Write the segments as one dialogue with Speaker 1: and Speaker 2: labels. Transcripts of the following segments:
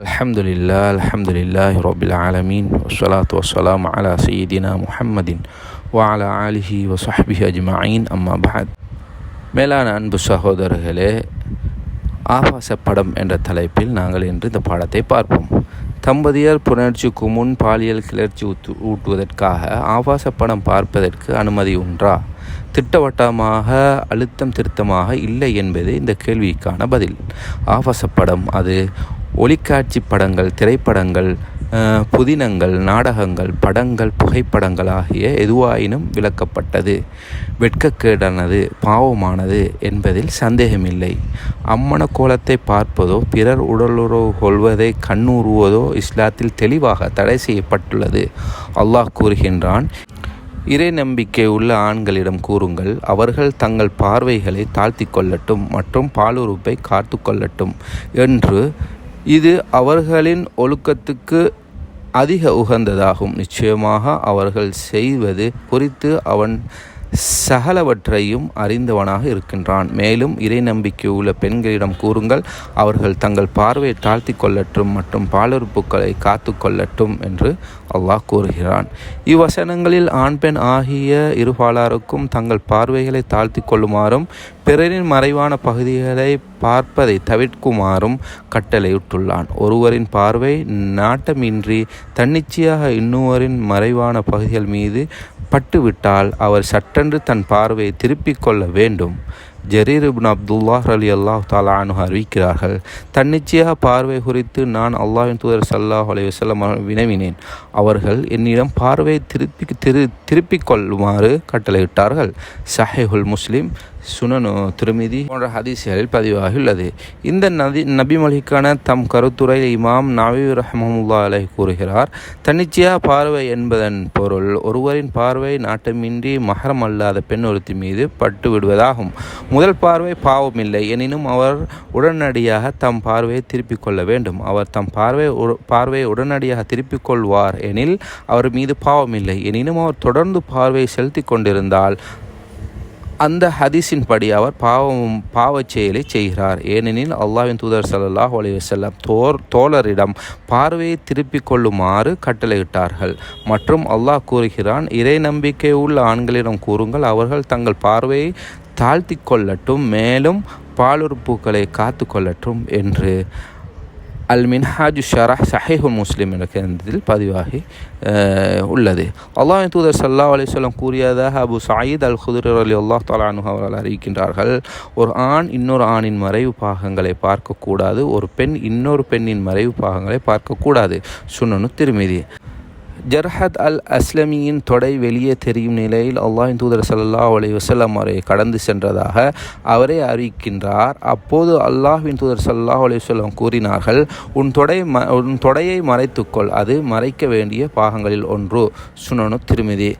Speaker 1: الحمد لله الحمد لله رب العالمين والصلاة والسلام على سيدنا محمد وعلى آله وصحبه أجمعين أما بعد மேலான அன்பு சகோதரர்களே ஆபாச படம் என்ற தலைப்பில் நாங்கள் இன்று இந்த பாடத்தை பார்ப்போம் தம்பதியர் புணர்ச்சிக்கு முன் பாலியல் கிளர்ச்சி ஊத்து ஊட்டுவதற்காக ஆபாச படம் பார்ப்பதற்கு அனுமதி உண்டா திட்டவட்டமாக அழுத்தம் திருத்தமாக இல்லை என்பது இந்த கேள்விக்கான பதில் ஆபாச படம் அது ஒளிக்காட்சி படங்கள் திரைப்படங்கள் புதினங்கள் நாடகங்கள் படங்கள் புகைப்படங்கள் ஆகிய எதுவாயினும் விளக்கப்பட்டது. வெட்கக்கேடானது பாவமானது என்பதில் சந்தேகமில்லை. அம்மன கோலத்தை பார்ப்பதோ பிறர் உடலுறவு கொள்வதை கண்ணூறுவதோ இஸ்லாத்தில் தெளிவாக தடை செய்யப்பட்டுள்ளது. அல்லாஹ் கூறுகின்றான் இறை நம்பிக்கை உள்ள ஆண்களிடம் கூறுங்கள் அவர்கள் தங்கள் பார்வைகளை தாழ்த்தி கொள்ளட்டும் மற்றும் பாலுறுப்பை காத்து கொள்ளட்டும் என்று இது அவர்களின் ஒழுக்கத்துக்கு அதிக உகந்ததாகும். நிச்சயமாக அவர்கள் செய்வது குறித்து அவன் சகலவற்றையும் அறிந்தவனாக இருக்கின்றான். மேலும் இறை நம்பிக்கை உள்ள பெண்களிடம் கூறுங்கள் அவர்கள் தங்கள் பார்வையை தாழ்த்தி கொள்ளட்டும் மற்றும் பாலுறுப்புகளை காத்து கொள்ளட்டும் என்று அல்லாஹ் கூறுகிறான். இவ்வசனங்களில் ஆண் பெண் ஆகிய இருபாலாருக்கும் தங்கள் பார்வைகளை தாழ்த்தி கொள்ளுமாறும் பிறரின் மறைவான பகுதிகளை பார்ப்பதை தவிர்க்குமாறும் கட்டளையிட்டுள்ளான். ஒருவரின் பார்வை நாட்டமின்றி தன்னிச்சையாக இன்னொருவரின் மறைவான பகுதிகள் மீது பட்டுவிட்டால் அவர் சட்டென்று தன் பார்வையை திருப்பிக் கொள்ள வேண்டும். ஜரீர் அப்துல்லாஹ் அலி அல்லாஹ் தாலானு அறிவிக்கிறார்கள் தன்னிச்சையாக பார்வை குறித்து நான் அல்லாஹின் தூதர் சல்லாஹ் அலி வசல்லம் வினவினேன். அவர்கள் என்னிடம் பார்வையை திருப்பி திரு திருப்பிக் கொள்ளுமாறு கட்டளையிட்டார்கள். சஹேஹுல் முஸ்லீம் சுனனு திருமிதி போன்ற ஹதீஸ்களில் பதிவாகியுள்ளது. இந்த நதி நபிமொழிக்கான தம் கருத்துரை இமாம் நவி ரஹமுல்லா அலை கூறுகிறார் தன்னிச்சையாக பார்வை என்பதன் பொருள் ஒருவரின் பார்வை நாட்டமின்றி மகரம் அல்லாத பெண் ஒருத்தி மீது பட்டு விடுவதாகும். முதல் பார்வை பாவமில்லை எனினும் அவர் உடனடியாக தம் பார்வையை திருப்பிக் கொள்ள வேண்டும். அவர் தம் பார்வை பார்வையை உடனடியாக திருப்பிக் கொள்வார் எனில் அவர் மீது பாவமில்லை எனினும் அவர் தொடர்ந்து பார்வையை செலுத்தி கொண்டிருந்தால் அந்த ஹதீஸின் படி அவர் பாவம் பாவச் செயலை செய்கிறார். ஏனெனில் அல்லாவின் தூதர் சல்லாஹ் அலி வசல்லம் தோர் தோழரிடம் பார்வையை திருப்பிக் கொள்ளுமாறு கட்டளையிட்டார்கள். மற்றும் அல்லாஹ் கூறுகிறான் இறை நம்பிக்கை உள்ள ஆண்களிடம் கூறுங்கள் அவர்கள் தங்கள் பார்வையை தாழ்த்தி கொள்ளட்டும் மேலும் பாலுறுப்புகளை காத்து கொள்ளட்டும் என்று. அல் மின்ஹாஜு ஷரஹ் சஹேஹு முஸ்லீம் என்ற கிரந்தத்தில் பதிவாகி உள்ளது. அல்லாஹ் தூதர் சல்லா அலிஸ்லாம் கூறியதாக அபு சாயித் அல் குதிர் அலி அல்லாஹ் தாலானு அவர்கள் அறிவிக்கின்றார்கள் ஒரு ஆண் இன்னொரு ஆணின் மறைவு பாகங்களை பார்க்கக்கூடாது ஒரு பெண் இன்னொரு பெண்ணின் மறைவு பாகங்களை பார்க்கக்கூடாது. சுனனு திருமிதி. ஜர்ஹத் அல் அஸ்லமியின் தொடை வெளியே தெரியும் நிலையில் அல்லாஹின் தூதர் சல்லா அலி வசல்லம் அவரை கடந்து சென்றதாக அவரே அறிவிக்கின்றார். அப்போது அல்லாஹின் தூதர் சல்லா அலி வல்லம் கூறினார்கள் உன் தொடை ம உன் தொடையை மறைத்துக்கொள் அது மறைக்க வேண்டிய பாகங்களில் ஒன்று. சுனனு திருமிதி.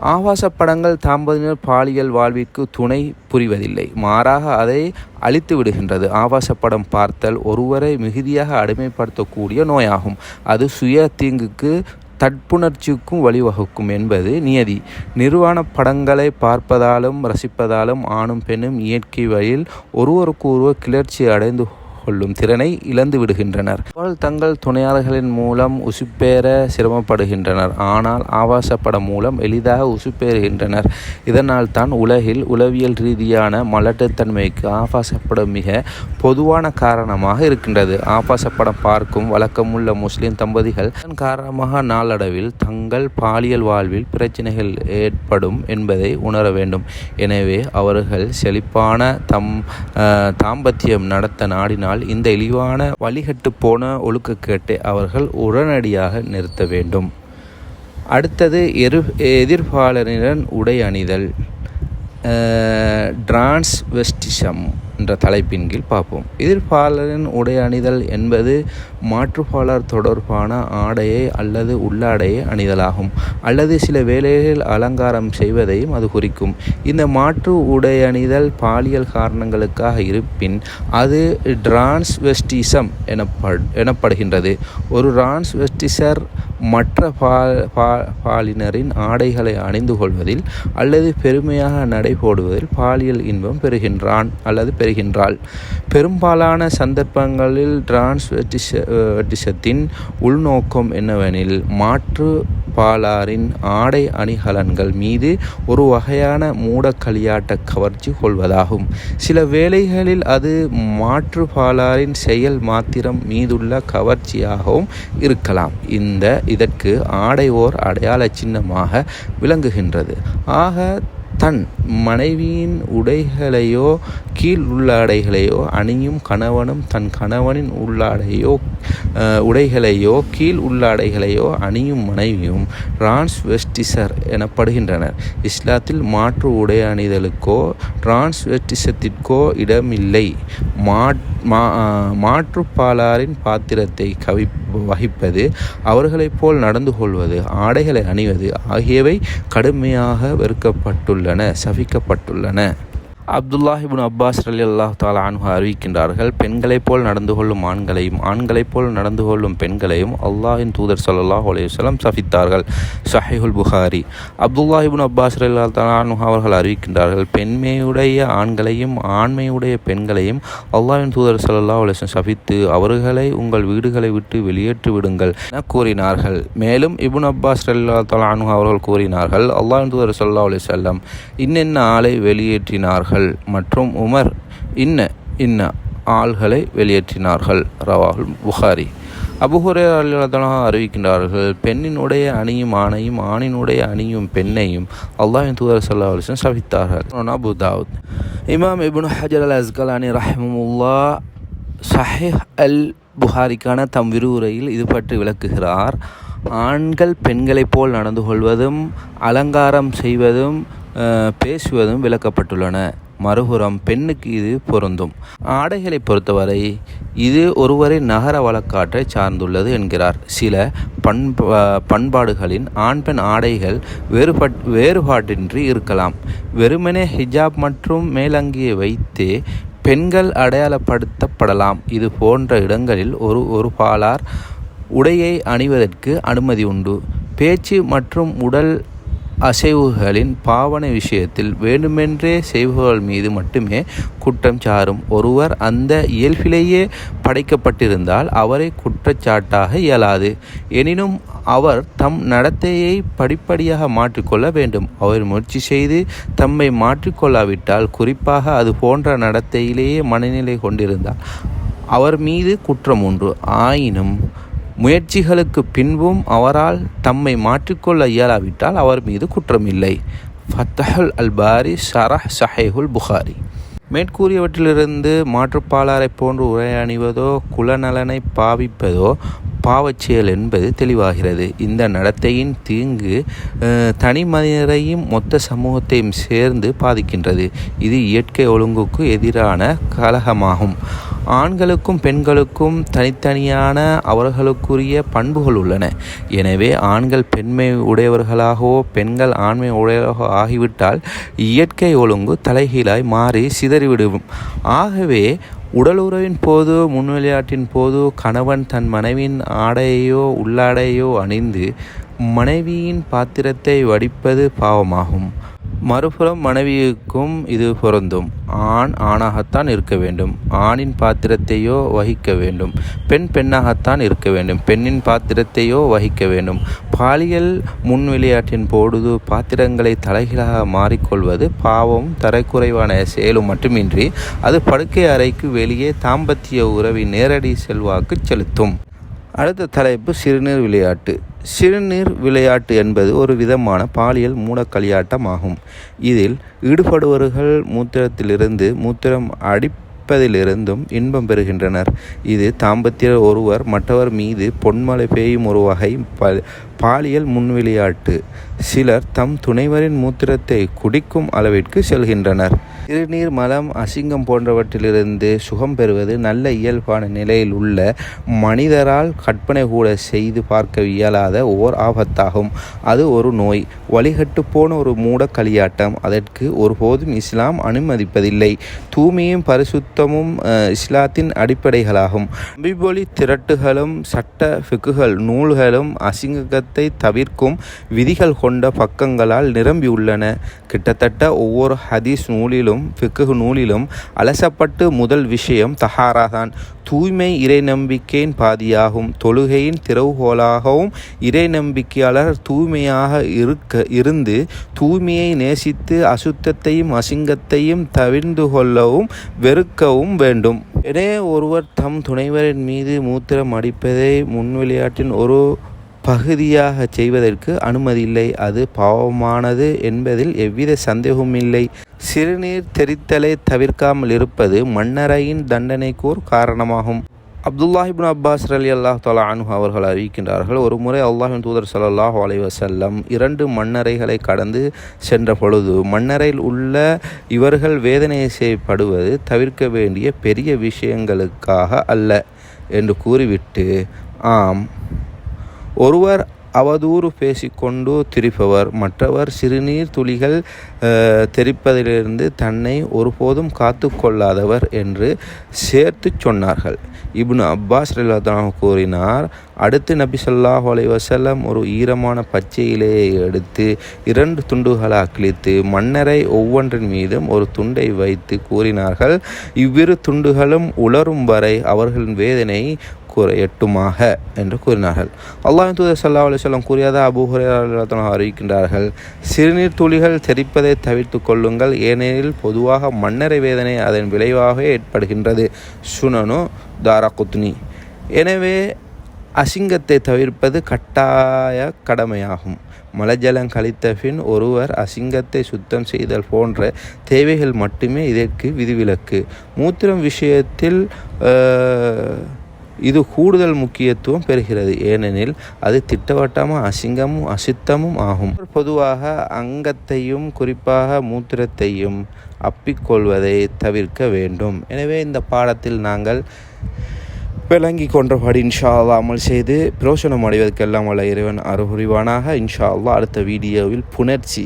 Speaker 1: ஆபாச படங்கள் தாம்பதியினர் பாலியல் வாழ்விற்கு துணை புரிவதில்லை. மாறாக அதை அழித்து விடுகின்றது. ஆபாச படம் பார்த்தல் ஒருவரை மிகுதியாக அடிமைப்படுத்தக்கூடிய நோயாகும். அது சுய தீங்குக்கு தட்புணர்ச்சிக்கும் வழிவகுக்கும் என்பது நியதி. நிர்வாண படங்களை பார்ப்பதாலும் ரசிப்பதாலும் ஆணும் பெண்ணும் இயற்கை வழியில் ஒருவருக்கு ஒருவர் கிளர்ச்சி அடைந்து கொள்ளும் திறனை இழந்து விடுகின்றனர். அவர்கள் தங்கள் துணையாளர்களின் மூலம் உசுப்பேற சிரமப்படுகின்றனர். ஆனால் ஆபாசப்பட மூலம் எளிதாக உசுப்பேறுகின்றனர். இதனால் தான் உலகில் உளவியல் ரீதியான மலட்டுத்தன்மைக்கு ஆபாசப்படம் மிக பொதுவான காரணமாக இருக்கின்றது. ஆபாசப்படம் பார்க்கும் வழக்கமுள்ள முஸ்லிம் தம்பதிகள் இதன் காரணமாக நாளடைவில் தங்கள் பாலியல் வாழ்வில் பிரச்சனைகள் ஏற்படும் என்பதை உணர வேண்டும். எனவே அவர்கள் செழிப்பான தம் தாம்பத்தியம் நடத்த நாடினால் ஆனால் இந்த இழிவான வழிகட்டு போன ஒழுக்கக்கேட்டை அவர்கள் உடனடியாக நிறுத்த வேண்டும். அடுத்தது எரு எதிர்ப்பாளரின் உடை அணிதல். டிரான்ஸ்வெஸ்டிசம். என்ற தலைப்பின் கீழ் பார்ப்போம். எதிர்ப்பாளரின் உடை அணிதல் என்பது மாற்றுப்பாளர் தொடர்பான ஆடையை அல்லது உள்ளாடையை அணிதலாகும். அல்லது சில வேலைகளில் அலங்காரம் செய்வதையும் அது குறிக்கும். இந்த மாற்று உடை அணிதல் பாலியல் காரணங்களுக்காக இருப்பின் அது டிரான்ஸ்வெஸ்டிசம் எனப்பட் எனப்படுகின்றது. ஒரு டிரான்ஸ்வெஸ்டிசர் மற்ற பாலினரின் ஆடைகளை அணிந்து கொள்வதில் அல்லது பெருமையாக நடை போடுவதில் பாலியல் இன்பம் பெறுகின்றான் அல்லது பெறு வருகின்றாள். பெரும்பாலான சந்தர்ப்பங்களில் டிரான்ஸ்வெட்டிசத்தின் உள்நோக்கம் என்னவெனில் மாற்று பாலாரின் ஆடை அணிகலன்கள் மீது ஒரு வகையான மூடக்களியாட்ட கவர்ச்சி கொள்வதாகும். சில வேளைகளில் அது மாற்று பாலாரின் செயல் மாத்திரம் மீதுள்ள கவர்ச்சியாகவும் இருக்கலாம். இந்த இதற்கு ஆடை ஓர் அடையாள சின்னமாக விளங்குகின்றது. ஆக தன் மனைவியின் உடைகளையோ கீழ் உள்ளாடைகளையோ அணியும் கணவனும் தன் கணவனின் உள்ளாடையோ உடைகளையோ கீழ் உள்ளாடைகளையோ அணியும் மனைவியும் டிரான்ஸ் வெஸ்டிசர் எனப்படுகின்றனர். இஸ்லாத்தில் மாற்று உடை அணிதலுக்கோ டிரான்ஸ் வெஸ்டிசத்திற்கோ இடமில்லை. மாற்றுப்பாலாரின் பாத்திரத்தை கவி வகிப்பது அவர்களைப் போல் நடந்து கொள்வது ஆடைகளை அணிவது ஆகியவை கடுமையாக வெறுக்கப்பட்டுள்ளன சபிக்கப்பட்டுள்ளன. அப்துல்லாஹிபின் அப்பாஸ் அலி அல்லாஹ் தாலா அனுகு அறிவிக்கின்றார்கள் பெண்களைப் போல் நடந்து கொள்ளும் ஆண்களையும் ஆண்களைப் போல் நடந்து கொள்ளும் பெண்களையும் அல்லாஹின் தூதர் சல்லாஹ் அலையுசலம் சஃபித்தார்கள் ஷஹீஹுல் புகாரி. அப்துல்லாஹிபின் அப்பாஸ் அலி அல்லா தாலா அனுகு அவர்கள் அறிவிக்கின்றார்கள் பெண்மையுடைய ஆண்களையும் ஆண்மையுடைய பெண்களையும் அல்லாஹின் தூதர் சல்லா அலிஸ்லம் சஃபித்து அவர்களை உங்கள் வீடுகளை விட்டு வெளியேற்றி விடுங்கள் என கூறினார்கள். மேலும் இபுன் அப்பாஸ் அல்லா தாலா அனுகு அவர்கள் கூறினார்கள் அல்லாஹின் தூதர் சல்லா அலிசல்லம் இன்னென்ன ஆளை வெளியேற்றினார்கள்? மற்றும் உமர் இன்ன இன்ன ஆள்களை வெளியேற்றினார்கள். ரவாகுல் புகாரி. அபுஹுரே அறிவிக்கின்றார்கள் பெண்ணினுடைய அணியும் ஆணையும் ஆணினுடைய அணியும் பெண்ணையும் அல்லாஹின் தூதர் சல்லா அலிஸ்லம் அபு அபுதாவுத் இமாம் இபுன் ஹஜர் அல் அஸ்கலானி ரஹமுல்லா சஹிஹ் அல் புகாரிக்கான தம் விரிவுரையில் இது பற்றி விளக்குகிறார். ஆண்கள் பெண்களைப் போல் நடந்து கொள்வதும் அலங்காரம் செய்வதும் பேசுவதும் விளக்கப்பட்டுள்ளன. மறுபுறம் பெண்ணுக்கு இது பொருந்தும். ஆடைகளை பொறுத்தவரை இது ஒருவரை நகர வழக்காற்றை சார்ந்துள்ளது என்கிறார். சில பண்பா பண்பாடுகளின் ஆண் பெண் ஆடைகள் வேறுபட் வேறுபாட்டின்றி இருக்கலாம். வெறுமனே ஹிஜாப் மற்றும் மேலங்கியை வைத்தே பெண்கள் அடையாளப்படுத்தப்படலாம். இது போன்ற இடங்களில் ஒரு ஒரு பாலார் உடையை அணிவதற்கு அனுமதி உண்டு. பேச்சு மற்றும் உடல் அசைவுகளின் பாவனை விஷயத்தில் வேண்டுமென்றே செய்பவர்கள் மீது மட்டுமே குற்றம் சாரும். ஒருவர் அந்த இயல்பிலேயே படைக்கப்பட்டிருந்தால் அவரை குற்றச்சாட்டாக இயலாது. எனினும் அவர் தம் நடத்தையை படிப்படியாக மாற்றிக்கொள்ள வேண்டும். அவர் முயற்சி செய்து தம்மை மாற்றிக்கொள்ளாவிட்டால் குறிப்பாக அது போன்ற நடத்தையிலேயே மனநிலை கொண்டிருந்தால் அவர் மீது குற்றம் உண்டு ஆயினும் முயற்சிகளுக்கு பின்பும் அவரால் தம்மை மாற்றிக்கொள்ள இயலாவிட்டால் அவர் மீது குற்றமில்லை. ஃபத்தஹுல் அல்பாரி ஷரஹ் சஹேஹுல் புகாரி. மேற்கூறியவற்றிலிருந்து மாற்றுப்பாளரை போன்று உரையாணிவதோ குலநலனை பாவிப்பதோ பாவச்செயல் என்பது தெளிவாகிறது. இந்த நடத்தையின் தீங்கு தனி மனிதரையும் மொத்த சமூகத்தையும் சேர்ந்து பாதிக்கின்றது. இது இயற்கை ஒழுங்குக்கு எதிரான கலகமாகும். ஆண்களுக்கும் பெண்களுக்கும் தனித்தனியான அவர்களுக்குரிய பண்புகள் உள்ளன. எனவே ஆண்கள் பெண்மை உடையவர்களாகவோ பெண்கள் ஆண்மை உடையவர்களாக ஆகிவிட்டால் இயற்கை ஒழுங்கு தலைகீழாய் மாறி சிதறிவிடும். ஆகவே உடலுறவின் போது முன்விளையாட்டின் போது கணவன் தன் மனைவியின் ஆடையோ உள்ளாடையோ அணிந்து மனைவியின் பாத்திரத்தை வடிப்பது பாவமாகும். மறுபுறம் மனைவிக்கும் இது பொருந்தும். ஆண் ஆணாகத்தான் இருக்க வேண்டும். ஆணின் பாத்திரத்தையோ வகிக்க வேண்டும். பெண் பெண்ணாகத்தான் இருக்க வேண்டும். பெண்ணின் பாத்திரத்தையோ வகிக்க வேண்டும். பாலியல் முன் விளையாட்டின் பொழுது பாத்திரங்களை தலைகீழாக மாறிக்கொள்வது பாவம் தரக்குறைவான செயலும் மட்டுமின்றி அது படுக்கை அறைக்கு வெளியே தாம்பத்திய உறவின் நேரடி செல்வாக்கு செலுத்தும். அடுத்த தலைப்பு சிறுநீர் விளையாட்டு. சிறுநீர் விளையாட்டு என்பது ஒரு விதமான பாலியல் மூடக்களியாட்டமாகும் இதில் ஈடுபடுபவர்கள் மூத்திரத்திலிருந்து மூத்திரம் அடிப்பதிலிருந்தும் இன்பம் பெறுகின்றனர். இது தாம்பத்திய ஒருவர் மற்றவர் மீது பொன்மலை பெய்யும் ஒரு வகை பாலியல் முன்விளையாட்டு. சிலர் தம் துணைவரின் மூத்திரத்தை குடிக்கும் அளவிற்கு செல்கின்றனர். சிறுநீர் மலம் அசிங்கம் போன்றவற்றிலிருந்து சுகம் பெறுவது நல்ல இயல்பான நிலையில் உள்ள மனிதரால் கற்பனை கூட செய்து பார்க்க இயலாத ஓர் ஆபத்தாகும். அது ஒரு நோய். வழிகட்டு போன ஒரு மூட களியாட்டம் அதற்கு ஒருபோதும் இஸ்லாம் அனுமதிப்பதில்லை. தூய்மையும் பரிசுத்தமும் இஸ்லாத்தின் அடிப்படைகளாகும். நபிபொலி திரட்டுகளும் சட்ட ஃபிக்குகள் நூல்களும் அசிங்கத்தை தவிர்க்கும் விதிகள் கொண்ட பக்கங்களால் நிரம்பியுள்ளன. கிட்டத்தட்ட ஒவ்வொரு ஹதீஸ் நூலிலும் நூலிலும் ஃபிக்கு நூலிலும் அலசப்பட்டு முதல் விஷயம் தகாராதான் தூய்மை இறை நம்பிக்கையின் பாதியாகும். தொழுகையின் திறவுகோலாகவும் இறை நம்பிக்கையாளர் தூய்மையாக இருக்க இருந்து தூய்மையை நேசித்து அசுத்தத்தையும் அசிங்கத்தையும் தவிர்ந்து கொள்ளவும் வெறுக்கவும் வேண்டும். எனவே ஒருவர் தம் துணைவரின் மீது மூத்திரம் அடிப்பதை முன் விளையாட்டின் ஒரு பகுதியாக செய்வதற்கு அனுமதியில்லை அது பாவமானது என்பதில் எவ்வித சந்தேகமும் இல்லை. சிறுநீர் தெரித்தலை தவிர்க்காமல் இருப்பது மன்னரையின் தண்டனைக்கோர் காரணமாகும். அப்துல்லாஹிபின் அப்பாஸ் அலி அல்லாஹ் தலா அனு அவர்கள் அறிவிக்கின்றார்கள் ஒரு முறை அல்லாஹின் தூதர் சல்லாஹ் அலை வசல்லம் இரண்டு மன்னரைகளை கடந்து சென்ற பொழுது மன்னரையில் உள்ள இவர்கள் வேதனை செய்யப்படுவது தவிர்க்க வேண்டிய பெரிய விஷயங்களுக்காக அல்ல என்று கூறிவிட்டு ஆம் ஒருவர் அவதூறு பேசிக்கொண்டு திரிப்பவர் மற்றவர் சிறுநீர் துளிகள் தெரிப்பதிலிருந்து தன்னை ஒருபோதும் காத்து கொள்ளாதவர் என்று சேர்த்து சொன்னார்கள். இப்னு அப்பாஸ் ரல்லாத்தான் கூறினார் அடுத்து நபி சொல்லாஹ் வசலம் ஒரு ஈரமான பச்சை இலையை எடுத்து இரண்டு துண்டுகளாக கிழித்து மன்னரை ஒவ்வொன்றின் மீதும் ஒரு துண்டை வைத்து கூறினார்கள். இவ்விரு துண்டுகளும் உலரும் வரை அவர்களின் வேதனை எட்டுமாக என்று கூறினார்கள். அல்லாஹ் தூதர் சல்லா அலிஸ்லாம் கூறியதா அபு அறிவிக்கின்றார்கள். சிறுநீர் துளிகள் தெரிப்பதை தவிர்த்து கொள்ளுங்கள். ஏனெனில் பொதுவாக மன்னரை வேதனை அதன் விளைவாகவே ஏற்படுகின்றது. சுனனு தாரகுத்னி. எனவே அசிங்கத்தை தவிர்ப்பது கட்டாய கடமையாகும். மலஜலம் கழித்த பின் ஒருவர் அசிங்கத்தை சுத்தம் செய்தல் போன்ற தேவைகள் மட்டுமே இதற்கு விதிவிலக்கு. மூத்திரம் விஷயத்தில் இது கூடுதல் முக்கியத்துவம் பெறுகிறது. ஏனெனில் அது திட்டவட்டமாக அசிங்கமும் அசித்தமும் ஆகும். பொதுவாக அங்கத்தையும் குறிப்பாக மூத்திரத்தையும் அப்பிக்கொள்வதை தவிர்க்க வேண்டும். எனவே இந்த பாடத்தில் நாங்கள் விளங்கி கொன்றபடி இன்ஷா அல்லா அமல் செய்து பிரோசனம் அடைவதற்கெல்லாம் வல்ல இறைவன் அருகுரிவானாக இன்ஷா அல்லா அடுத்த வீடியோவில் புணர்ச்சி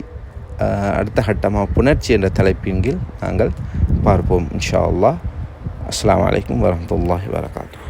Speaker 1: அடுத்த கட்டமாக புணர்ச்சி என்ற தலைப்பின் கீழ் நாங்கள் பார்ப்போம். இன்ஷா அல்லா அஸ்லாம் வலைக்கம் வரமத்துல்லாஹி வரகாத்து